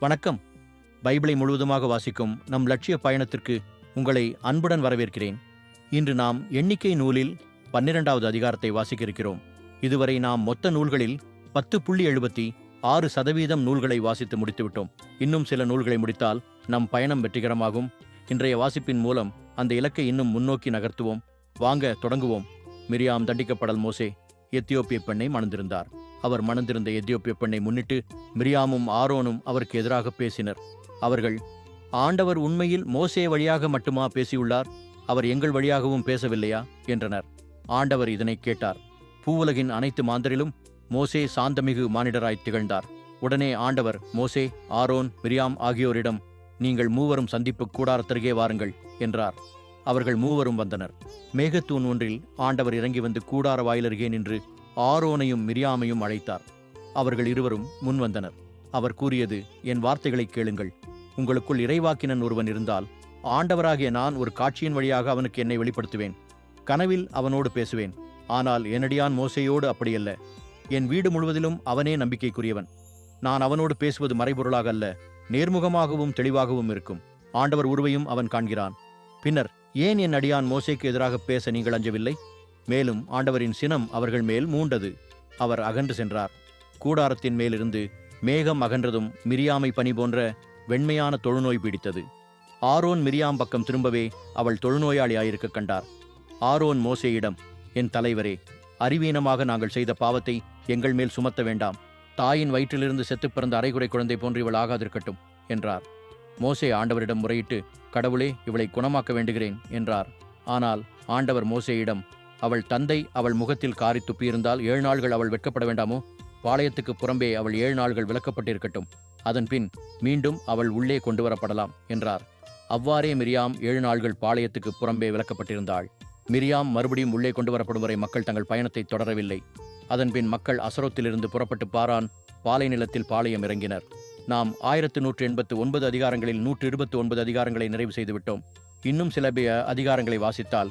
வணக்கம். பைபிளை முழுவதுமாக வாசிக்கும் நம் லட்சிய பயணத்திற்கு உங்களை அன்புடன் வரவேற்கிறேன். இன்று நாம் எண்ணிக்கை நூலில் பன்னிரெண்டாவது அதிகாரத்தை வாசிக்க இருக்கிறோம் இதுவரை நாம் மொத்த நூல்களில் பத்து புள்ளி எழுபத்தி ஆறு சதவீதம் நூல்களை வாசித்து முடித்துவிட்டோம். இன்னும் சில நூல்களை முடித்தால் நம் பயணம் வெற்றிகரமாகும். இன்றைய வாசிப்பின் மூலம் அந்த இலக்கை இன்னும் முன்னோக்கி நகர்த்துவோம். வாங்க தொடங்குவோம். மிரியாம் தண்டிக்கப்படல் மோசே எத்தியோப்பிய பெண்ணை மணந்திருந்தார். அவர் மணந்திருந்த எத்தியோப்பிய பெண்ணை முன்னிட்டு மிரியாமும் ஆரோனும் அவருக்கு எதிராக பேசினர். அவர்கள் ஆண்டவர் உண்மையில் மோசே வழியாக மட்டுமா பேசியுள்ளார்? அவர் எங்கள் வழியாகவும் பேசவில்லையா? என்றனர். ஆண்டவர் இதனை கேட்டார். பூவுலகின் அனைத்து மாந்தரிலும் மோசே சாந்தமிகு மானிடராய் திகழ்ந்தார். உடனே ஆண்டவர் மோசே ஆரோன் மிரியாம் ஆகியோரிடம் நீங்கள் மூவரும் சந்திப்பு கூடாரத்தருகே வாருங்கள் என்றார். அவர்கள் மூவரும் வந்தனர். மேகத்தூண் ஒன்றில் ஆண்டவர் இறங்கி வந்து கூடார வாயிலருகே நின்று ஆரோனையும் மிரியாமையும் அழைத்தார். அவர்கள் இருவரும் முன் வந்தனர் அவர் கூறியது என் வார்த்தைகளை கேளுங்கள். உங்களுக்குள் இறைவாக்கினன் ஒருவன் இருந்தால் ஆண்டவராகிய நான் ஒரு காட்சியின் வழியாக அவனுக்கு என்னை வெளிப்படுத்துவேன். கனவில் அவனோடு பேசுவேன். ஆனால் என்னடியான் மோசையோடு அப்படியல்ல. என் வீடு முழுவதிலும் அவனே நம்பிக்கைக்குரியவன். நான் அவனோடு பேசுவது மறைபொருளாக அல்ல நேர்முகமாகவும் தெளிவாகவும் இருக்கும். ஆண்டவர் உருவையும் அவன் காண்கிறான். பின்னர் ஏன் என் அடியான் மோசைக்கு எதிராக பேச நீங்கள் அஞ்சவில்லை? மேலும் ஆண்டவரின் சினம் அவர்கள் மேல் மூண்டது. அவர் அகன்று சென்றார். கூடாரத்தின் மேலிருந்து மேகம் அகன்றதும் மிரியாமை பனி போன்ற வெண்மையான தொழுநோய் பிடித்தது. ஆரோன் மிரியாம் பக்கம் திரும்பவே அவள் தொழுநோயாளியாயிருக்க கண்டார். ஆரோன் மோசேயிடம் என் தலைவரே அறிவீனமாக நாங்கள் செய்த பாவத்தை எங்கள் மேல் சுமத்த வேண்டாம். தாயின் வயிற்றிலிருந்து செத்துப் பிறந்த அரைகுறை குழந்தை போன்று இவள் ஆகாதிருக்கட்டும் என்றார். மோசே ஆண்டவரிடம் முறையிட்டு கடவுளே இவளை குணமாக்க வேண்டுகிறேன் என்றார். ஆனால் ஆண்டவர் மோசேயிடம் அவள் தந்தை அவள் முகத்தில் காரி துப்பியிருந்தால் ஏழு நாள்கள் அவள் வெட்கப்பட வேண்டாமோ? பாளையத்துக்கு புறம்பே அவள் ஏழு நாள்கள் விளக்கப்பட்டிருக்கட்டும். அதன்பின் மீண்டும் அவள் உள்ளே கொண்டு வரப்படலாம் என்றார். அவ்வாறே மிரியாம் ஏழு நாள்கள் பாளையத்துக்கு புறம்பே விளக்கப்பட்டிருந்தாள். மிரியாம் மறுபடியும் உள்ளே கொண்டு வரப்படும் வரை மக்கள் தங்கள் பயணத்தை தொடரவில்லை. அதன்பின் மக்கள் அசரோத்திலிருந்து புறப்பட்டு பாரான் பாலை நிலத்தில் பாளையம் இறங்கினர். நாம் ஆயிரத்து நூற்று எண்பத்து ஒன்பது அதிகாரங்களில் நூற்று இருபத்தி ஒன்பது அதிகாரங்களை நிறைவு செய்துவிட்டோம். இன்னும் சில அதிகாரங்களை வாசித்தால்